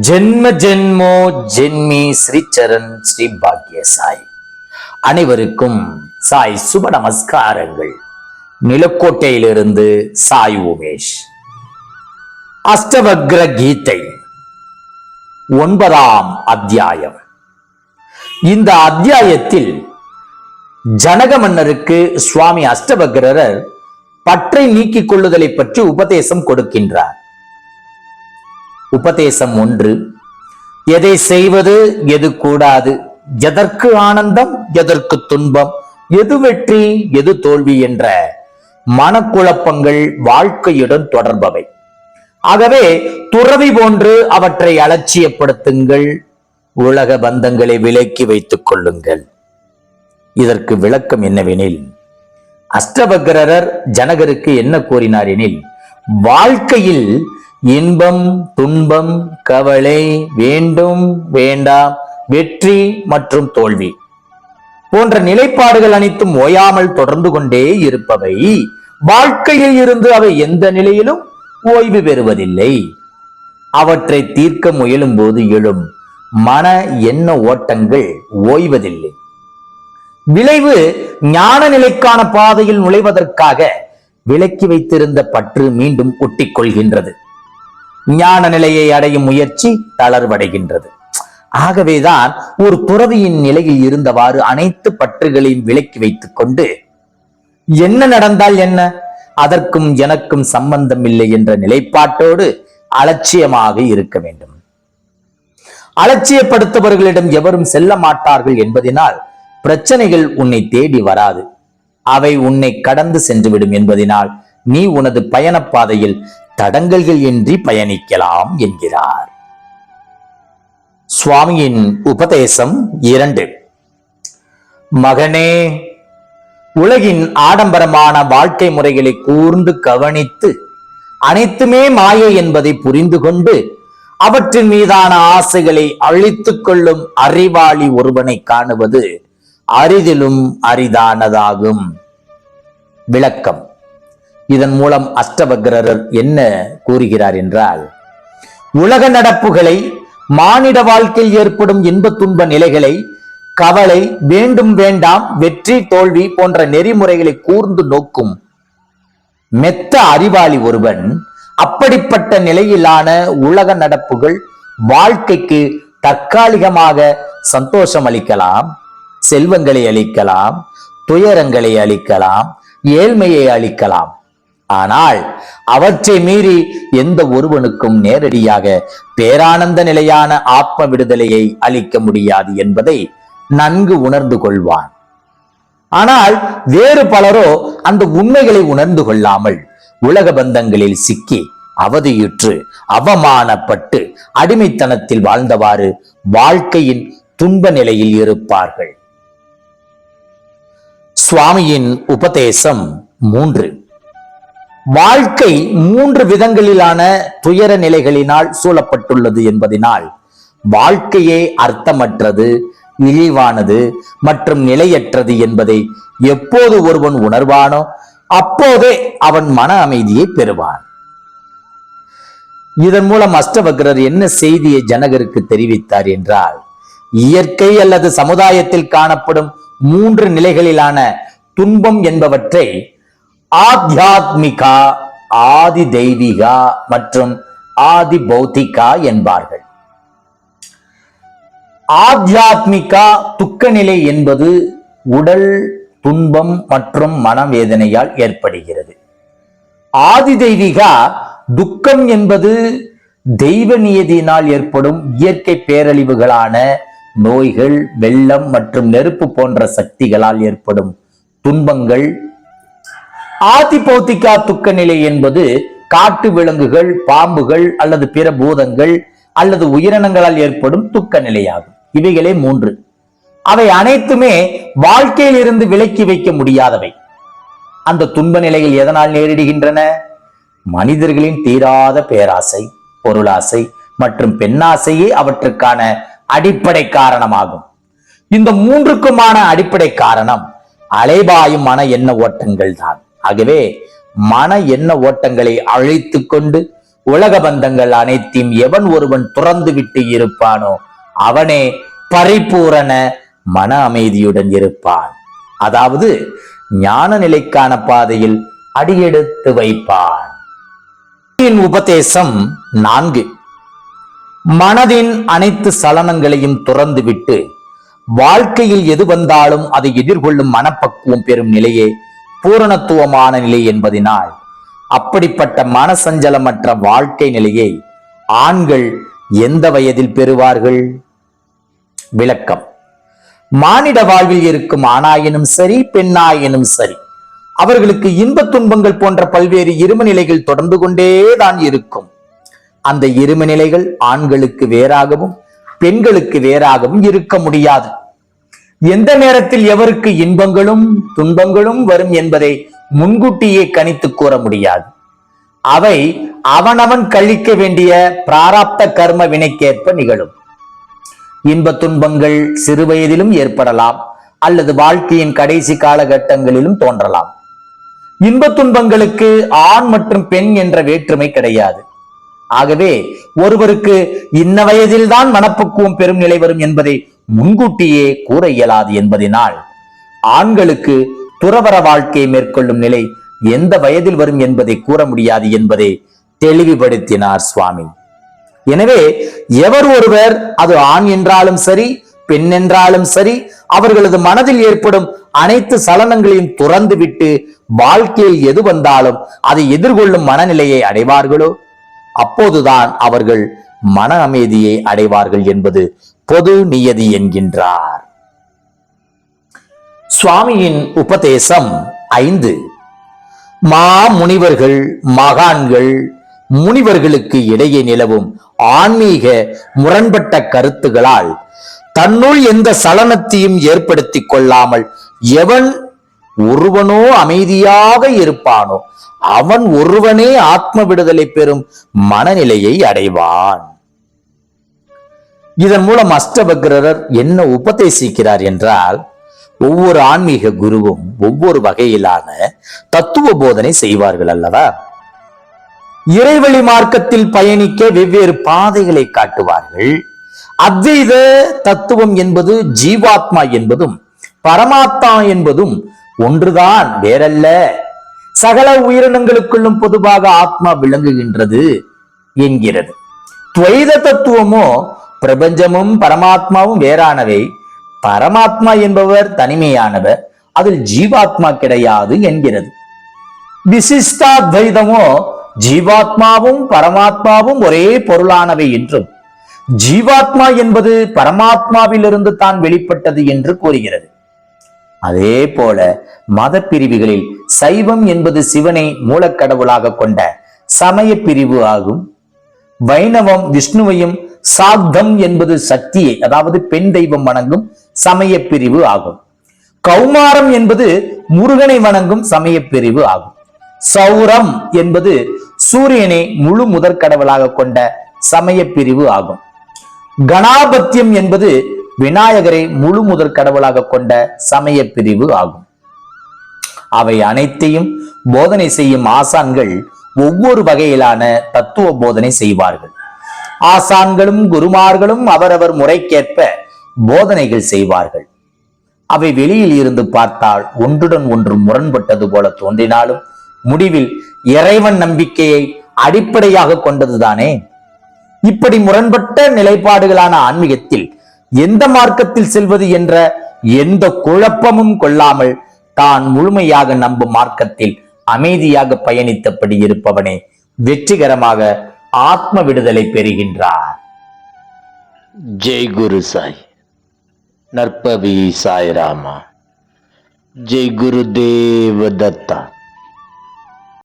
ஜென்ம ஜென்மோ ஜென்மி ஸ்ரீச்சரண் ஸ்ரீ பாக்ய சாய் அனைவருக்கும் சாய் சுப நமஸ்காரங்கள். நிலக்கோட்டையிலிருந்து சாய் உமேஷ். அஷ்டவக்ர கீதை ஒன்பதாம் அத்தியாயம். இந்த அத்தியாயத்தில் ஜனக மன்னருக்கு சுவாமி அஷ்டவக்ரர் பற்றை நீக்கிக் கொள்ளுதலை பற்றி உபதேசம் கொடுக்கின்றார். உபதேசம் ஒன்று. எதை செய்வது எது கூடாது. எதற்கு ஆனந்தம் எதற்கு துன்பம். எது வெற்றி எது தோல்வி என்ற மனக்குழப்பங்கள் வாழ்க்கையுடன் தொடர்பவை. ஆகவே துறவி போன்று அவற்றை அலட்சியப்படுத்துங்கள். உலக பந்தங்களை விலக்கி வைத்துக் கொள்ளுங்கள். இதற்கு விளக்கம் என்னவெனில் அஷ்டபக்ரர் ஜனகருக்கு என்ன கூறினார் எனில் வாழ்க்கையில் இன்பம் துன்பம் கவலை வேண்டும் வேண்டாம் வெற்றி மற்றும் தோல்வி போன்ற நிலைப்பாடுகள் அனைத்தும் ஓயாமல் தொடர்ந்து கொண்டே இருப்பவை. வாழ்க்கையில் இருந்து அவை எந்த நிலையிலும் ஓய்வு பெறுவதில்லை. அவற்றை தீர்க்க முயலும் போது எழும் மன எண்ண ஓட்டங்கள் ஓய்வதில்லை. விளைவு ஞான நிலைக்கான பாதையில் நுழைவதற்காக விலக்கி வைத்திருந்த பற்று மீண்டும் ஒட்டிக் கொள்கின்றது ஞான நிலையை அடையும் முயற்சி தளர்வடைகின்றது. ஆகவேதான் ஒரு துறவியின் நிலையில் இருந்தவாறு அனைத்து பற்றுகளையும் விலக்கி வைத்துக் கொண்டு என்ன நடந்தால் என்ன? அதற்கும் எனக்கும் சம்பந்தம் இல்லை என்ற நிலைப்பாட்டோடு அலட்சியமாக இருக்க வேண்டும். அலட்சியப்படுத்தவர்களிடம் எவரும் செல்ல மாட்டார்கள் என்பதினால் பிரச்சனைகள் உன்னை தேடி வராது. அவை உன்னை கடந்து சென்றுவிடும் என்பதினால் நீ உனது பயணப்பாதையில் தடங்கல்கள் இன்றி பயணிக்கலாம் என்கிறார். சுவாமியின் உபதேசம் இரண்டு. மகனே உலகின் ஆடம்பரமான வாழ்க்கை முறைகளை கூர்ந்து கவனித்து அனைத்துமே மாயை என்பதை புரிந்து கொண்டு அவற்றின் மீதான ஆசைகளை அழித்துக் கொள்ளும் அறிவாளி ஒருவனை காணுவது அரிதிலும் அரிதானதாகும். விளக்கம். இதன் மூலம் அஷ்டபக்ரர் என்ன கூறுகிறார் என்றால் உலக நடப்புகளை மானிட வாழ்க்கையில் ஏற்படும் இன்ப துன்ப நிலைகளை கவலை வேண்டும் வேண்டாம் வெற்றி தோல்வி போன்ற நெறிமுறைகளை கூர்ந்து நோக்கும் மெத்த அறிவாளி ஒருவன் அப்படிப்பட்ட நிலையிலான உலக நடப்புகள் வாழ்க்கைக்கு தற்காலிகமாக சந்தோஷம் அளிக்கலாம் செல்வங்களை அளிக்கலாம் துயரங்களை அளிக்கலாம் ஏழ்மையை அளிக்கலாம். ஆனால் அவற்றை மீறி எந்த ஒருவனுக்கும் நேரடியாக பேரானந்த நிலையான ஆத்ம விடுதலையை அளிக்க முடியாது என்பதை நன்கு உணர்ந்து கொள்வான். ஆனால் வேறு பலரோ அந்த உண்மைகளை உணர்ந்து கொள்ளாமல் உலக பந்தங்களில் சிக்கி அவதியுற்று அவமானப்பட்டு அடிமைத்தனத்தில் வாழ்ந்தவாறு வாழ்க்கையின் துன்ப நிலையில் இருப்பார்கள். சுவாமியின் உபதேசம் மூன்று. வாழ்க்கை மூன்று விதங்களிலான துயர நிலைகளினால் சூழப்பட்டுள்ளது என்பதினால் வாழ்க்கையே அர்த்தமற்றது இழிவானது மற்றும் நிலையற்றது என்பதை எப்போது ஒருவன் உணர்வானோ அப்போதே அவன் மன அமைதியை பெறுவான். இதன் மூலம் அஷ்டவக்ரர் என்ன செய்தியை ஜனகருக்கு தெரிவித்தார் என்றால் இயற்கை அல்லது சமுதாயத்தில் காணப்படும் மூன்று நிலைகளிலான துன்பம் என்பவற்றை ஆத்தியாத்மிகா ஆதி தெய்வீகா மற்றும் ஆதி பௌத்திகா என்பார்கள். ஆத்தியாத்மிகா துக்க நிலை என்பது உடல் துன்பம் மற்றும் மனவேதனையால் ஏற்படுகிறது. ஆதி தெய்வீகா துக்கம் என்பது தெய்வ நியதியினால் ஏற்படும் இயற்கை பேரழிவுகளான நோய்கள் வெள்ளம் மற்றும் நெருப்பு போன்ற சக்திகளால் ஏற்படும் துன்பங்கள் ஆதிபௌத்திகா துக்க நிலை என்பது காட்டு விலங்குகள் பாம்புகள் அல்லது பிற பூதங்கள் அல்லது உயிரினங்களால் ஏற்படும் துக்க நிலையாகும் இவைகளே மூன்று. அவை அனைத்துமே வாழ்க்கையில் இருந்து விலக்கி வைக்க முடியாதவை. அந்த துன்ப நிலையில் எதனால் நேரிடுகின்றன? மனிதர்களின் தீராத பேராசை பொருளாசை மற்றும் பெண்ணாசையே அவற்றுக்கான அடிப்படை காரணமாகும். இந்த மூன்றுக்குமான அடிப்படை காரணம் அலைபாயும் மன எண்ண ஓட்டங்கள் தான் ஆகவே மன எண்ண ஓட்டங்களை அழைத்து கொண்டு உலக பந்தங்கள் அனைத்தையும் எவன் ஒருவன் துறந்து விட்டு இருப்பானோ அவனே பரிபூரண மன அமைதியுடன் இருப்பான். அதாவது ஞான நிலைக்கான பாதையில் அடியெடுத்து வைப்பான். உபதேசம் நான்கு. மனதின் அனைத்து சலனங்களையும் துறந்துவிட்டு வாழ்க்கையில் எது வந்தாலும் அதை எதிர்கொள்ளும் மனப்பக்குவம் பெறும் நிலையே பூரணத்துவமான நிலை என்பதினால் அப்படிப்பட்ட மனசஞ்சலமற்ற வாழ்க்கை நிலையை ஆண்கள் எந்த வயதில் பெறுவார்கள்? விளக்கம். மானிட வாழ்வில் இருக்கும் ஆணாயினும் சரி பெண்ணாயினும் சரி அவர்களுக்கு இன்பத் துன்பங்கள் போன்ற பல்வேறு இரும நிலைகள் தொடர்ந்து கொண்டேதான் இருக்கும். அந்த இரும நிலைகள் ஆண்களுக்கு வேறாகவும் பெண்களுக்கு வேறாகவும் இருக்க முடியாது. எந்த நேரத்தில் எவருக்கு இன்பங்களும் துன்பங்களும் வரும் என்பதை முன்கூட்டியே கணித்து கூற முடியாது. அவை அவனவன் கழிக்க வேண்டிய பிராராப்த கர்ம வினைக்கேற்ப நிகழும். இன்ப துன்பங்கள் சிறுவயதிலும் ஏற்படலாம் அல்லது வாழ்க்கையின் கடைசி காலகட்டங்களிலும் தோன்றலாம். இன்ப துன்பங்களுக்கு ஆண் மற்றும் பெண் என்ற வேற்றுமை கிடையாது. ஆகவே ஒருவருக்கு இன்ன வயதில்தான் மனப்பக்குவம் பெரும் நிலை வரும் என்பதை முன்கூட்டியே கூற இயலாது என்பதினால் ஆண்களுக்கு துறவர வாழ்க்கையை மேற்கொள்ளும் நிலை எந்த வயதில் வரும் என்பதை கூற முடியாது என்பதை தெளிவுபடுத்தினார் சுவாமி. எனவே எவர் ஒருவர் அது ஆண் என்றாலும் சரி பெண் என்றாலும் சரி அவர்களது மனதில் ஏற்படும் அனைத்து சலனங்களையும் துறந்துவிட்டு வாழ்க்கையில் எது வந்தாலும் அதை எதிர்கொள்ளும் மனநிலையை அடைவார்களோ? அப்போதுதான் அவர்கள் மன அமைதியை அடைவார்கள் என்பது பொது நியதி என்கின்றார். சுவாமியின் உபதேசம் ஐந்து. மா முனிவர்கள் மகான்கள் முனிவர்களுக்கு இடையே நிலவும் ஆன்மீக முரண்பட்ட கருத்துகளால் தன்னுள் எந்த சலனத்தையும் ஏற்படுத்தி கொள்ளாமல் எவன் ஒருவனோ அமைதியாக இருப்பானோ அவன் ஒருவனே ஆத்ம விடுதலை பெறும் மனநிலையை அடைவான். இதன் மூலம் அஷ்டபக்ரர் என்ன உபதேசிக்கிறார் என்றால் ஒவ்வொரு ஆன்மீக குருவும் ஒவ்வொரு வகையிலான தத்துவ போதனை செய்வார்கள் அல்லவா? இறைவழி மார்க்கத்தில் பயணிக்க வெவ்வேறு பாதைகளை காட்டுவார்கள். அத்வைத தத்துவம் என்பது ஜீவாத்மா என்பதும் பரமாத்மா என்பதும் ஒன்றுதான் வேறல்ல. சகல உயிரினங்களுக்குள்ளும் பொதுவாக ஆத்மா விளங்குகின்றது என்கிறது. துவைத தத்துவமோ பிரபஞ்சமும் பரமாத்மாவும் வேறானவை. பரமாத்மா என்பவர் தனிமையானவர். அதில் ஜீவாத்மா கிடையாது என்கிறது. விசிஷ்டாத்வைதமோ ஜீவாத்மாவும் பரமாத்மாவும் ஒரே பொருளானவை என்றும் ஜீவாத்மா என்பது பரமாத்மாவிலிருந்து தான் வெளிப்பட்டது என்று கூறுகிறது. அதே போல மத பிரிவுகளில் சைவம் என்பது சிவனை மூலக்கடவுளாக கொண்ட சமய பிரிவு ஆகும். வைணவம் விஷ்ணுவையும் சாத்தம் என்பது சக்தியை அதாவது பெண் தெய்வம் வணங்கும் சமய பிரிவு ஆகும். கௌமாரம் என்பது முருகனை வணங்கும் சமய பிரிவு ஆகும். சௌரம் என்பது சூரியனை முழு முதற் கடவுளாக கொண்ட சமய பிரிவு ஆகும். கணாபத்தியம் என்பது விநாயகரை முழு முதற் கடவுளாக கொண்ட சமய பிரிவு ஆகும். அவை அனைத்தையும் போதனை செய்யும் ஆசான்கள் ஒவ்வொரு வகையிலான தத்துவ போதனை செய்வார்கள். ஆசான்களும் குருமார்களும் அவரவர் முறைக்கேற்ப போதனைகள் செய்வார்கள். அவை வெளியில் இருந்து பார்த்தால் ஒன்றுடன் ஒன்று முரண்பட்டது போல தோன்றினாலும் முடிவில் இறைவன் நம்பிக்கையை அடிப்படையாக கொண்டதுதானே? இப்படி முரண்பட்ட நிலைப்பாடுகளான ஆன்மீகத்தில் எந்த மார்க்கத்தில் செல்வது என்ற எந்த குழப்பமும் கொள்ளாமல் தான் முழுமையாக நம்பும் மார்க்கத்தில் அமைதியாக பயணித்தபடி இருப்பவனே வெற்றிகரமாக ஆத்ம விடுதலை பெறுகின்றார். ஜெய் குரு சாய். நற்பவி சாய் ராமா. ஜெய் குரு தேவ தத்தா.